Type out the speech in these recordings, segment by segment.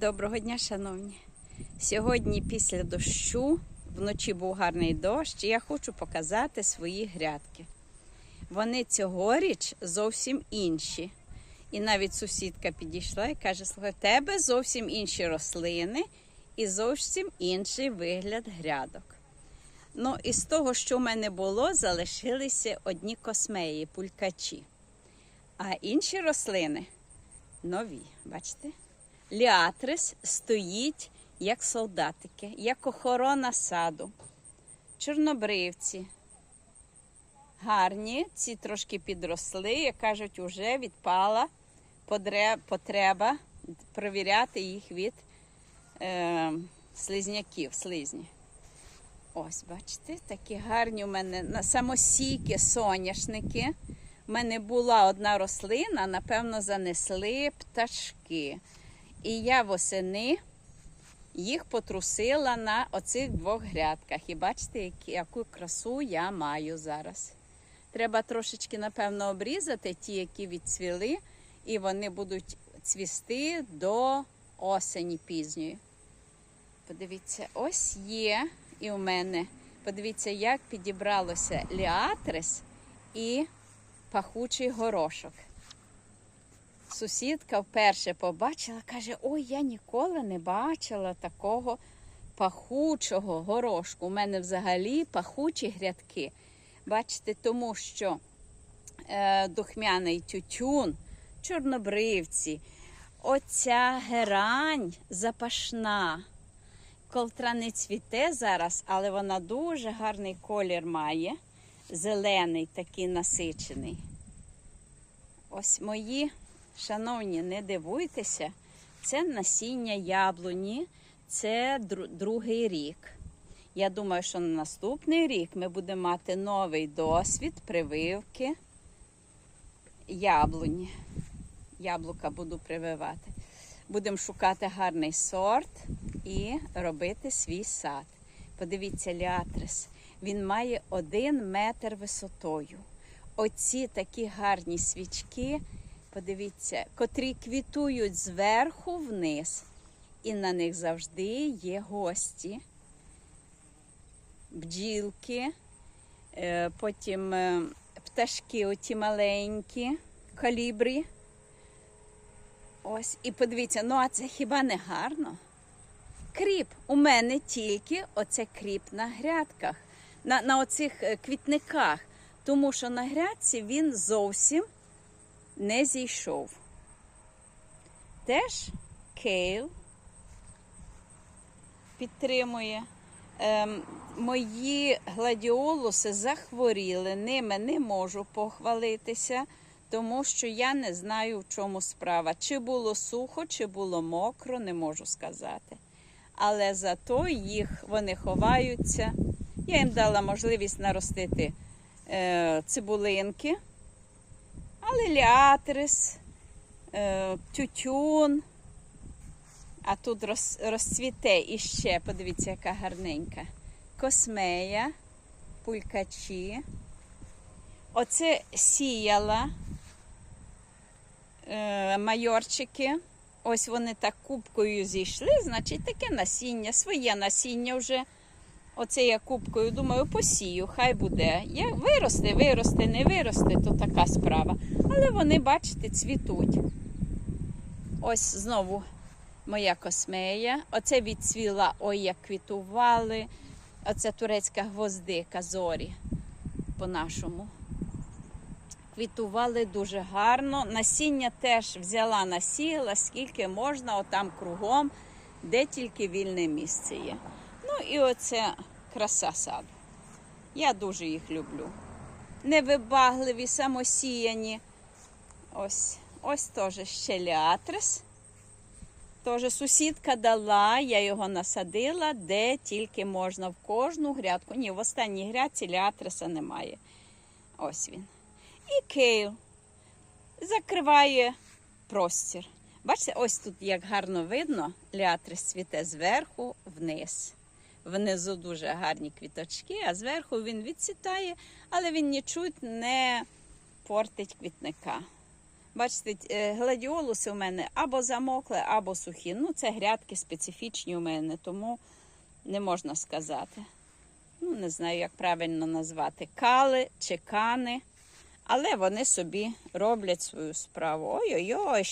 Доброго дня, шановні. Сьогодні після дощу, вночі був гарний дощ, і я хочу показати свої грядки. Вони цьогоріч зовсім інші. І навіть сусідка підійшла і каже: слухай, в тебе зовсім інші рослини і зовсім інший вигляд грядок. Ну, із того, що в мене було, залишилися одні космеї, пулькачі. А інші рослини нові, бачите? Ліатрис стоїть як солдатики, як охорона саду. Чорнобривці. Гарні, ці трошки підросли, як кажуть, вже відпала потреба провіряти їх від е, слизняків, слизні. Ось, бачите, такі гарні у мене самосійки соняшники. У мене була одна рослина, напевно, занесли пташки. І я восени їх потрусила на оцих двох грядках. І бачите, яку красу я маю зараз. Треба трошечки, напевно, обрізати ті, які відцвіли, і вони будуть цвісти до осені пізньої. Подивіться, ось є і у мене. Подивіться, як підібралося ліатрис і пахучий горошок. Сусідка вперше побачила, каже: Ой, я ніколи не бачила такого пахучого горошку. У мене взагалі пахучі грядки. Бачите, тому що е, духмяний тютюн, чорнобривці, оця герань запашна. Колтра не цвіте зараз, але вона дуже гарний колір має. Зелений, такий насичений. Ось мої, шановні, не дивуйтеся, це насіння яблуні, це другий рік. Я думаю, що на наступний рік ми будемо мати новий досвід прививки яблуні. Яблука буду прививати. Будемо шукати гарний сорт і робити свій сад. Подивіться, ліатрис. Він має один метр висотою. Оці такі гарні свічки, подивіться, котрі квітують зверху вниз. І на них завжди є гості, бджілки, е, потім е, пташки, оті маленькі, калібрі. Ось, і подивіться, ну а це хіба не гарно? Кріп. У мене тільки оце кріп на грядках, на, на оцих е, квітниках. Тому що на грядці він зовсім не зійшов. Теж кейл підтримує. Ем, мої гладіолуси захворіли, ними не можу похвалитися, тому що я не знаю, в чому справа. Чи було сухо, чи було мокро, не можу сказати. Але зато їх вони ховаються. Я їм дала можливість наростити е, цибулинки, але ліатрис, е, тютюн. А тут роз, розцвіте іще, подивіться, яка гарненька. Космея, пулькачі. Оце сіяла е, майорчики. Ось вони так кубкою зійшли, значить таке насіння, своє насіння вже. Оце я кубкою думаю, посію, хай буде. Я виросте, виросте, не виросте, то така справа. Але вони, бачите, цвітуть. Ось знову моя космея. Оце відцвіла, ой, як квітували. Оце турецька гвоздика зорі по-нашому. Квітували дуже гарно. Насіння теж взяла, насіяла, скільки можна, отам кругом, де тільки вільне місце є. Ну і оце краса саду. Я дуже їх люблю. Невибагливі, самосіяні. Ось, ось теж ще ліатрис. Теж сусідка дала, я його насадила, де тільки можна в кожну грядку. Ні, в останній грядці ліатриса немає. Ось він. І кейл закриває простір. Бачите, ось тут як гарно видно, ліатрис цвіте зверху вниз. Внизу дуже гарні квіточки, а зверху він відцвітає, але він нічуть не портить квітника. Бачите, е, гладіолуси у мене або замокли, або сухі. Ну, це грядки специфічні у мене, тому не можна сказати. Ну, не знаю, як правильно назвати. Кали чи кани. Але вони собі роблять свою справу. Ой-ой-ой.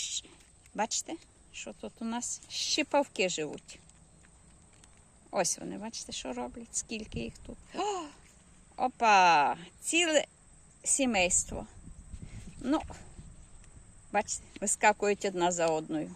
Бачите, що тут у нас щипавки живуть. Ось вони, бачите, що роблять, скільки їх тут. О, опа! Ціле сімейство. Ну, бачите, вискакують одна за одною.